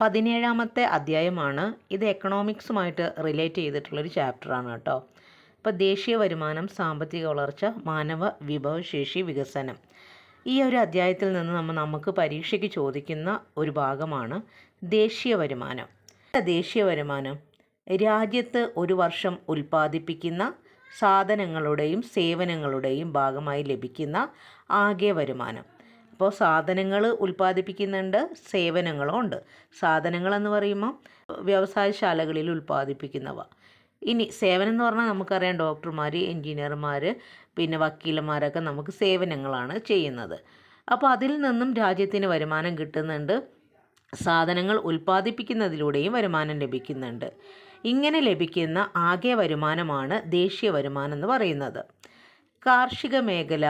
പതിനേഴാമത്തെ അധ്യായമാണ് ഇത് എക്കണോമിക്സുമായിട്ട് റിലേറ്റ് ചെയ്തിട്ടുള്ളൊരു ചാപ്റ്ററാണ് കേട്ടോ. ഇപ്പോൾ ദേശീയ വരുമാനം സാമ്പത്തിക വളർച്ച മാനവ വിഭവശേഷി വികസനം. ഈ ഒരു അധ്യായത്തിൽ നിന്ന് നമ്മൾ നമുക്ക് പരീക്ഷയ്ക്ക് ചോദിക്കുന്ന ഒരു ഭാഗമാണ് ദേശീയ വരുമാനം. ദേശീയ വരുമാനം? രാജ്യത്ത് ഒരു വർഷം ഉൽപ്പാദിപ്പിക്കുന്ന സാധനങ്ങളുടെയും സേവനങ്ങളുടെയും ഭാഗമായി ലഭിക്കുന്ന ആകെ വരുമാനം. അപ്പോൾ സാധനങ്ങൾ ഉൽപ്പാദിപ്പിക്കുന്നുണ്ട് സേവനങ്ങളും ഉണ്ട്. സാധനങ്ങളെന്ന് പറയുമ്പോൾ വ്യവസായശാലകളിൽ ഉൽപ്പാദിപ്പിക്കുന്നവ. ഇനി സേവനം എന്ന് പറഞ്ഞാൽ നമുക്കറിയാം ഡോക്ടർമാർ എൻജിനീയർമാർ പിന്നെ വക്കീലന്മാരൊക്കെ നമുക്ക് സേവനങ്ങളാണ് ചെയ്യുന്നത്. അപ്പോൾ അതിൽ നിന്നും രാജ്യത്തിന് വരുമാനം കിട്ടുന്നുണ്ട്. സാധനങ്ങൾ ഉൽപ്പാദിപ്പിക്കുന്നതിലൂടെയും വരുമാനം ലഭിക്കുന്നുണ്ട്. ഇങ്ങനെ ലഭിക്കുന്ന ആകെ വരുമാനമാണ് ദേശീയ വരുമാനം എന്ന് പറയുന്നത്. കാർഷിക മേഖല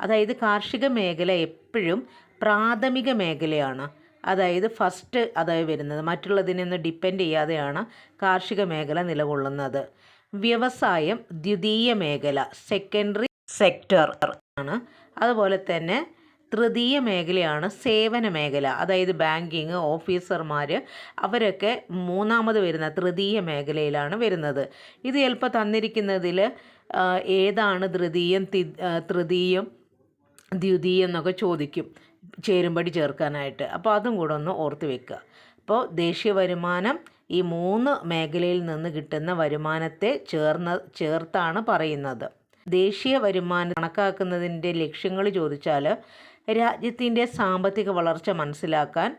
അതായത് കാർഷിക മേഖല എപ്പോഴും പ്രാഥമിക മേഖലയാണ്. അതായത് ഫസ്റ്റ് അതായത് വരുന്നത്. മറ്റുള്ളതിനെ ഒന്നും ഡിപ്പെൻഡ് ചെയ്യാതെയാണ് കാർഷിക മേഖല നിലകൊള്ളുന്നത്. വ്യവസായം ദ്വിതീയ മേഖല സെക്കൻഡറി സെക്ടർ ആണ്. അതുപോലെ തന്നെ തൃതീയ മേഖലയാണ് സേവന മേഖല. അതായത് ബാങ്കിങ് ഓഫീസർമാർ അവരൊക്കെ മൂന്നാമത് വരുന്ന തൃതീയ മേഖലയിലാണ് വരുന്നത്. ഇത് ചിലപ്പോൾ തന്നിരിക്കുന്നതിൽ ഏതാണ് തൃതീയം തൃതീയം ദ്വിതീയം എന്നൊക്കെ ചോദിക്കും ചേരുംപടി ചേർക്കാനായിട്ട്. അപ്പോൾ അതും കൂടെ ഒന്ന് ഓർത്ത് വെക്കുക. അപ്പോൾ ദേശീയ വരുമാനം ഈ മൂന്ന് മേഖലയിൽ നിന്ന് കിട്ടുന്ന വരുമാനത്തെ ചേർന്ന ചേർത്താണ് പറയുന്നത്. ദേശീയ വരുമാനം കണക്കാക്കുന്നതിന്റെ ലക്ഷ്യങ്ങൾ ചോദിച്ചാൽ രാജ്യത്തിന്റെ സാമ്പത്തിക വളർച്ച മനസ്സിലാക്കാൻ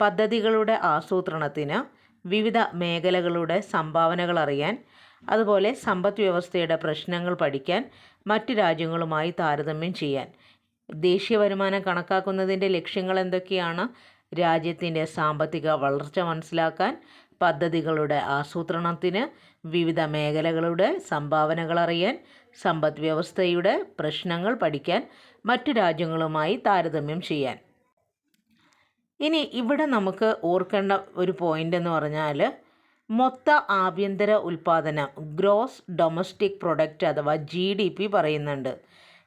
പദ്ധതികളുടെ ആസൂത്രണത്തിന് വിവിധ മേഖലകളുടെ സംഭാവനകൾ അറിയാൻ അതുപോലെ സമ്പദ് വ്യവസ്ഥയുടെ പ്രശ്നങ്ങൾ പഠിക്കാൻ മറ്റ് രാജ്യങ്ങളുമായി താരതമ്യം ചെയ്യാൻ. ദേശീയ വരുമാനം കണക്കാക്കുന്നതിന്റെ ലക്ഷ്യങ്ങൾ എന്തൊക്കെയാണ്? രാജ്യത്തിന്റെ സാമ്പത്തിക വളർച്ച മനസ്സിലാക്കാൻ പദ്ധതികളുടെ ആസൂത്രണത്തിന് വിവിധ മേഖലകളുടെ സംഭാവനകൾ അറിയാൻ സമ്പദ് വ്യവസ്ഥയുടെ പ്രശ്നങ്ങൾ പഠിക്കാൻ മറ്റു രാജ്യങ്ങളുമായി താരതമ്യം ചെയ്യാൻ. ഇനി ഇവിടെ നമുക്ക് ഓർക്കേണ്ട ഒരു പോയിന്റ് എന്ന് പറഞ്ഞാൽ മൊത്ത ആഭ്യന്തര ഉൽപ്പാദനം ഗ്രോസ് ഡൊമസ്റ്റിക് പ്രൊഡക്റ്റ് അഥവാ ജി ഡി പി പറയുന്നുണ്ട്.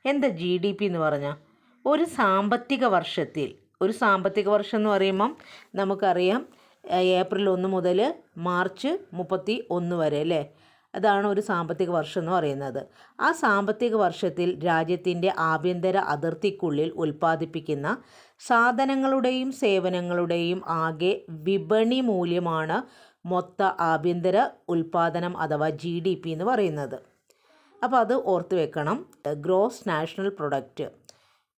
എന്താ ജി ഡി പി എന്ന് പറഞ്ഞാൽ ഒരു സാമ്പത്തിക വർഷത്തിൽ ഒരു സാമ്പത്തിക വർഷം എന്ന് പറയുമ്പം നമുക്കറിയാം ഏപ്രിൽ ഒന്ന് മുതൽ മാർച്ച് മുപ്പത്തി ഒന്ന് വരെ അല്ലേ? അതാണ് ഒരു സാമ്പത്തിക വർഷം എന്ന് പറയുന്നത്. ആ സാമ്പത്തിക വർഷത്തിൽ രാജ്യത്തിന്റെ ആഭ്യന്തര അതിർത്തിക്കുള്ളിൽ ഉൽപ്പാദിപ്പിക്കുന്ന സാധനങ്ങളുടെയും സേവനങ്ങളുടെയും ആകെ വിപണി മൂല്യമാണ് മൊത്ത ആഭ്യന്തര ഉൽപ്പാദനം അഥവാ ജി ഡി പി എന്ന് പറയുന്നത്. അപ്പോൾ അത് ഓർത്ത് വെക്കണം ഗ്രോസ് നാഷണൽ പ്രൊഡക്റ്റ്.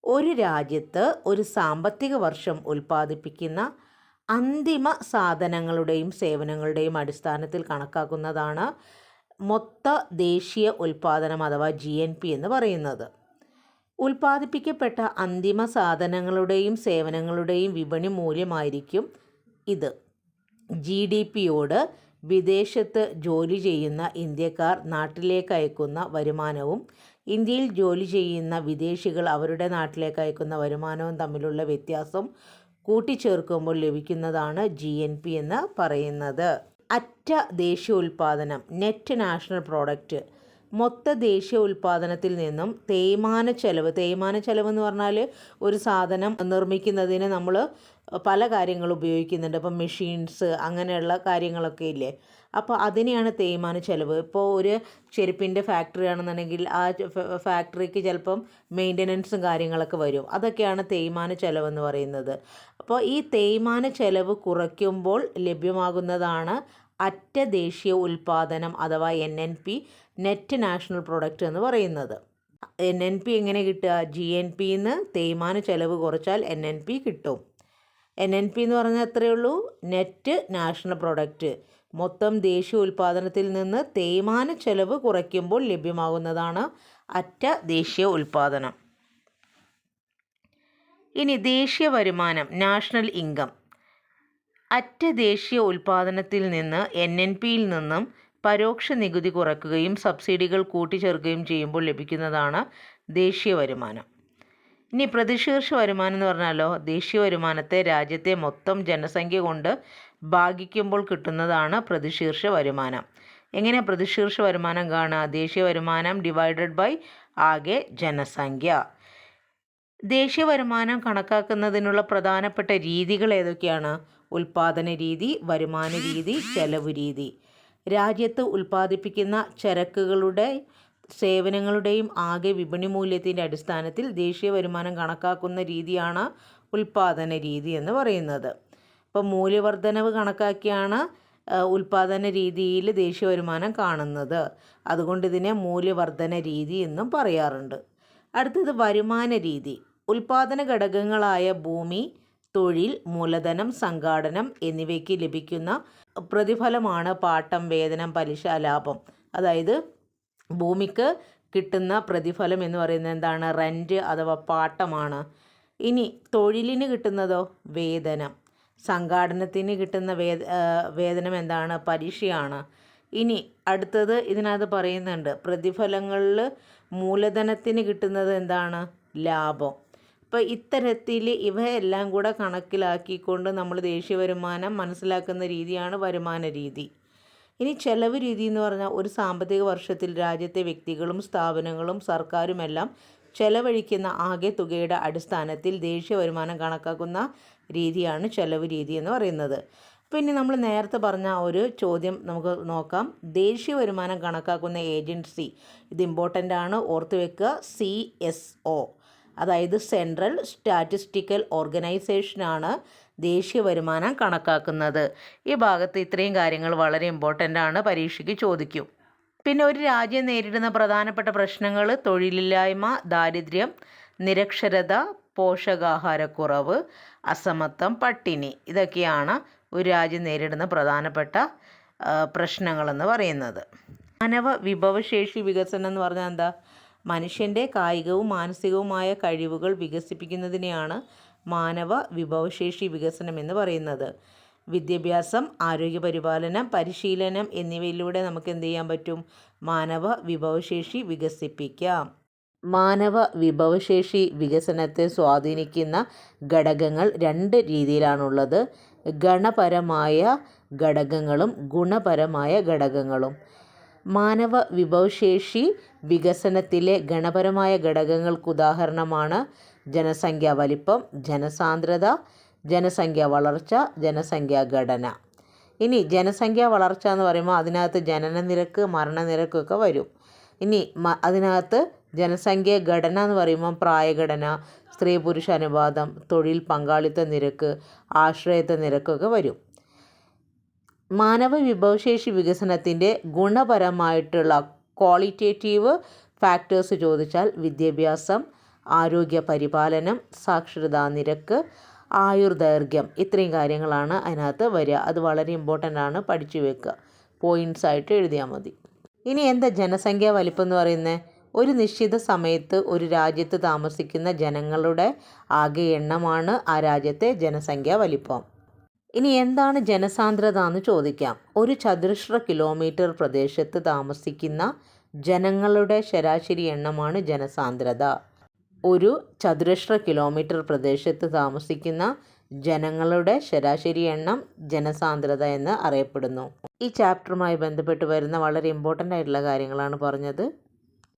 ഒരു രാജ്യത്ത് ഒരു സാമ്പത്തിക വർഷം ഉൽപ്പാദിപ്പിക്കുന്ന അന്തിമ സാധനങ്ങളുടെയും സേവനങ്ങളുടെയും അടിസ്ഥാനത്തിൽ കണക്കാക്കുന്നതാണ് മൊത്ത ദേശീയ ഉൽപ്പാദനം അഥവാ ജി എൻ പി എന്ന് പറയുന്നത്. ഉൽപ്പാദിപ്പിക്കപ്പെട്ട അന്തിമ സാധനങ്ങളുടെയും സേവനങ്ങളുടെയും വിപണി മൂല്യമായിരിക്കും ഇത്. ജി ഡി പിയോട് വിദേശത്ത് ജോലി ചെയ്യുന്ന ഇന്ത്യക്കാർ നാട്ടിലേക്ക് അയക്കുന്ന വരുമാനവും ഇന്ത്യയിൽ ജോലി ചെയ്യുന്ന വിദേശികൾ അവരുടെ നാട്ടിലേക്ക് അയക്കുന്ന വരുമാനവും തമ്മിലുള്ള വ്യത്യാസം കൂട്ടിച്ചേർക്കുമ്പോൾ ലഭിക്കുന്നതാണ് ജി എൻ പി എന്ന് പറയുന്നത്. അറ്റ ദേശീയ ഉൽപ്പാദനം നെറ്റ് നാഷണൽ പ്രോഡക്റ്റ് മൊത്ത ദേശീയ ഉൽപ്പാദനത്തിൽ നിന്നും തേയ്മാന ചെലവ് തേയ്മാന ചെലവ് എന്ന് പറഞ്ഞാൽ ഒരു സാധനം നിർമ്മിക്കുന്നതിന് നമ്മൾ പല കാര്യങ്ങൾ ഉപയോഗിക്കുന്നുണ്ട്. ഇപ്പം മെഷീൻസ് അങ്ങനെയുള്ള കാര്യങ്ങളൊക്കെ ഇല്ലേ? അപ്പോൾ അതിനെയാണ് തേയ്മാന ചെലവ്. ഇപ്പോൾ ഒരു ചെരുപ്പിന്റെ ഫാക്ടറി ആണെന്നുണ്ടെങ്കിൽ ആ ഫാക്ടറിക്ക് ചിലപ്പം മെയിന്റനൻസും കാര്യങ്ങളൊക്കെ വരും. അതൊക്കെയാണ് തേയ്മാന ചെലവെന്ന് പറയുന്നത്. അപ്പോൾ ഈ തേയ്മാന ചെലവ് കുറയ്ക്കുമ്പോൾ ലഭ്യമാകുന്നതാണ് അറ്റ ദേശീയ ഉൽപ്പാദനം അഥവാ N N P net national product എന്ന് പറയുന്നത്. എൻ എൻ പി എങ്ങനെ കിട്ടുക? ജി എൻ പിന്ന് തേയ്മാന ചെലവ് കുറച്ചാൽ എൻ എൻ പി കിട്ടും. എൻ എൻ പി എന്ന് പറഞ്ഞാൽ എത്രയേ ഉള്ളൂ? Net national product. മൊത്തം ദേശീയ ഉൽപ്പാദനത്തിൽ നിന്ന് തേയ്മാന ചെലവ് കുറയ്ക്കുമ്പോൾ ലഭ്യമാകുന്നതാണ് അറ്റ ദേശീയ ഉൽപ്പാദനം ഇനി ദേശീയ വരുമാനം നാഷണൽ ഇൻകം. അറ്റ ദേശീയ ഉൽപ്പാദനത്തിൽ നിന്ന് എൻ എൻ പിയിൽ നിന്നും പരോക്ഷ നികുതി കുറയ്ക്കുകയും സബ്സിഡികൾ കൂട്ടിച്ചേർക്കുകയും ചെയ്യുമ്പോൾ ലഭിക്കുന്നതാണ് ദേശീയ വരുമാനം. ഇനി പ്രതിശീർഷ വരുമാനം എന്ന് പറഞ്ഞാലോ ദേശീയ വരുമാനത്തെ രാജ്യത്തെ മൊത്തം ജനസംഖ്യ കൊണ്ട് ഭാഗിക്കുമ്പോൾ കിട്ടുന്നതാണ് പ്രതിശീർഷ വരുമാനം. എങ്ങനെ പ്രതിശീർഷ വരുമാനം കാണുക? ദേശീയ വരുമാനം ഡിവൈഡഡ് ബൈ ആകെ ജനസംഖ്യ. ദേശീയ വരുമാനം കണക്കാക്കുന്നതിനുള്ള പ്രധാനപ്പെട്ട രീതികൾ ഏതൊക്കെയാണ്? ഉൽപാദന രീതി വരുമാന രീതി ചെലവ് രീതി. രാജ്യത്ത് ഉൽപ്പാദിപ്പിക്കുന്ന ചരക്കുകളുടെ സേവനങ്ങളുടെയും ആകെ വിപണി മൂല്യത്തിന്റെ അടിസ്ഥാനത്തിൽ ദേശീയ വരുമാനം കണക്കാക്കുന്ന രീതിയാണ് ഉൽപ്പാദന രീതി എന്ന് പറയുന്നത്. അപ്പോൾ മൂല്യവർദ്ധനവ് കണക്കാക്കിയാണ് ഉൽപാദന രീതിയിൽ ദേശീയ വരുമാനം കാണുന്നത്. അതുകൊണ്ട് ഇതിനെ മൂല്യവർധന രീതി എന്നും പറയാറുണ്ട്. അടുത്തത് വരുമാന രീതി. ഉൽപാദന ഘടകങ്ങളായ ഭൂമി തൊഴിൽ മൂലധനം സംഘാടനം എന്നിവയ്ക്ക് ലഭിക്കുന്ന പ്രതിഫലമാണ് പാട്ടം വേതനം പലിശ ലാഭം. അതായത് ഭൂമിക്ക് കിട്ടുന്ന പ്രതിഫലം എന്ന് പറയുന്നത് എന്താണ്? റെന്റ് അഥവാ പാട്ടമാണ്. ഇനി തൊഴിലിന് കിട്ടുന്നതോ? വേതനം. സംഘാടനത്തിന് കിട്ടുന്ന വേ വേതനം എന്താണ്? പലിശയാണ്. ഇനി അടുത്തത് ഇതിനകത്ത് പറയുന്നുണ്ട്. പ്രതിഫലങ്ങളിൽ മൂലധനത്തിന് കിട്ടുന്നത് എന്താണ്? ലാഭം. അപ്പോൾ ഇത്തരത്തിൽ ഇവയെല്ലാം കൂടെ കണക്കിലാക്കിക്കൊണ്ട് നമ്മൾ ദേശീയ വരുമാനം മനസ്സിലാക്കുന്ന രീതിയാണ് വരുമാന രീതി. ഇനി ചെലവ് രീതി എന്ന് പറഞ്ഞാൽ ഒരു സാമ്പത്തിക വർഷത്തിൽ രാജ്യത്തെ വ്യക്തികളും സ്ഥാപനങ്ങളും സർക്കാരുമെല്ലാം ചെലവഴിക്കുന്ന ആകെ തുകയുടെ അടിസ്ഥാനത്തിൽ ദേശീയ വരുമാനം കണക്കാക്കുന്ന രീതിയാണ് ചെലവ് രീതി എന്ന് പറയുന്നത്. പിന്നെ നമ്മൾ നേരത്തെ പറഞ്ഞ ഒരു ചോദ്യം നമുക്ക് നോക്കാം. ദേശീയ വരുമാനം കണക്കാക്കുന്ന ഏജൻസി ഇത് ഇമ്പോർട്ടന്റ് ആണ്. ഓർത്ത് വെക്കുക. C S O. അതായത് സെൻട്രൽ സ്റ്റാറ്റിസ്റ്റിക്കൽ ഓർഗനൈസേഷനാണ് ദേശീയ വരുമാനം കണക്കാക്കുന്നത്. ഈ ഭാഗത്ത് ഇത്രയും കാര്യങ്ങൾ വളരെ ഇമ്പോർട്ടന്റ് ആണ്. പരീക്ഷയ്ക്ക് ചോദിക്കും. പിന്നെ ഒരു രാജ്യം നേരിടുന്ന പ്രധാനപ്പെട്ട പ്രശ്നങ്ങൾ തൊഴിലില്ലായ്മ ദാരിദ്ര്യം നിരക്ഷരത പോഷകാഹാരക്കുറവ് അസമത്വം പട്ടിണി ഇതൊക്കെയാണ് ഒരു രാജ്യം നേരിടുന്ന പ്രധാനപ്പെട്ട പ്രശ്നങ്ങളെന്ന് പറയുന്നത്. മാനവ വിഭവശേഷി വികസനം എന്ന് പറഞ്ഞാൽ എന്താ? മനുഷ്യന്റെ കായികവും മാനസികവുമായ കഴിവുകൾ വികസിപ്പിക്കുന്നതിനെയാണ് മാനവ വിഭവശേഷി വികസനം എന്ന് പറയുന്നത്. വിദ്യാഭ്യാസം ആരോഗ്യപരിപാലനം പരിശീലനം എന്നിവയിലൂടെ നമുക്ക് എന്ത് ചെയ്യാൻ പറ്റും? മാനവ വിഭവശേഷി വികസിപ്പിക്കാം. മാനവ വിഭവശേഷി വികസനത്തെ സ്വാധീനിക്കുന്ന ഘടകങ്ങൾ രണ്ട് രീതിയിലാണുള്ളത്. ഗണപരമായ ഘടകങ്ങളും ഗുണപരമായ ഘടകങ്ങളും. മാനവ വിഭവശേഷി വികസനത്തിലെ ഗണപരമായ ഘടകങ്ങൾക്ക് ഉദാഹരണമാണ് ജനസംഖ്യാ വലിപ്പം ജനസാന്ദ്രത ജനസംഖ്യാ വളർച്ച ജനസംഖ്യാ ഘടന. ഇനി ജനസംഖ്യാ വളർച്ച എന്ന് പറയുമ്പോൾ അതിനകത്ത് ജനന നിരക്ക് മരണനിരക്കൊക്കെ വരും. ഇനി മ അതിനകത്ത് ജനസംഖ്യ ഘടന എന്ന് പറയുമ്പോൾ പ്രായഘടന സ്ത്രീ പുരുഷ അനുപാതം തൊഴിൽ പങ്കാളിത്ത നിരക്ക് ആശ്രയത്വ നിരക്കൊക്കെ വരും. മാനവ വിഭവശേഷി വികസനത്തിന്റെ ഗുണപരമായിട്ടുള്ള ക്വാളിറ്റേറ്റീവ് ഫാക്ടേഴ്സ് ചോദിച്ചാൽ വിദ്യാഭ്യാസം ആരോഗ്യ പരിപാലനം സാക്ഷരതാ നിരക്ക് ആയുർദൈർഘ്യം ഇത്രയും കാര്യങ്ങളാണ് അതിനകത്ത് വരിക. അത് വളരെ ഇമ്പോർട്ടന്റ് ആണ്. പഠിച്ചു വെക്കുക. പോയിന്റ്സ് ആയിട്ട് എഴുതിയാൽ മതി. ഇനി എന്താ ജനസംഖ്യാ വലിപ്പം എന്ന് പറയുന്നത്? ഒരു നിശ്ചിത സമയത്ത് ഒരു രാജ്യത്ത് താമസിക്കുന്ന ജനങ്ങളുടെ ആകെ എണ്ണമാണ് ആ രാജ്യത്തെ ജനസംഖ്യാ വലിപ്പം. ഇനി എന്താണ് ജനസാന്ദ്രത എന്ന് ചോദിക്കാം. ഒരു ചതുരശ്ര കിലോമീറ്റർ പ്രദേശത്ത് താമസിക്കുന്ന ജനങ്ങളുടെ ശരാശരി എണ്ണമാണ് ജനസാന്ദ്രത. ഒരു ചതുരശ്ര കിലോമീറ്റർ പ്രദേശത്ത് താമസിക്കുന്ന ജനങ്ങളുടെ ശരാശരി എണ്ണം ജനസാന്ദ്രത എന്ന് അറിയപ്പെടുന്നു. ഈ ചാപ്റ്ററുമായി ബന്ധപ്പെട്ട് വരുന്ന വളരെ ഇമ്പോർട്ടന്റ് ആയിട്ടുള്ള കാര്യങ്ങളാണ് പറഞ്ഞത്.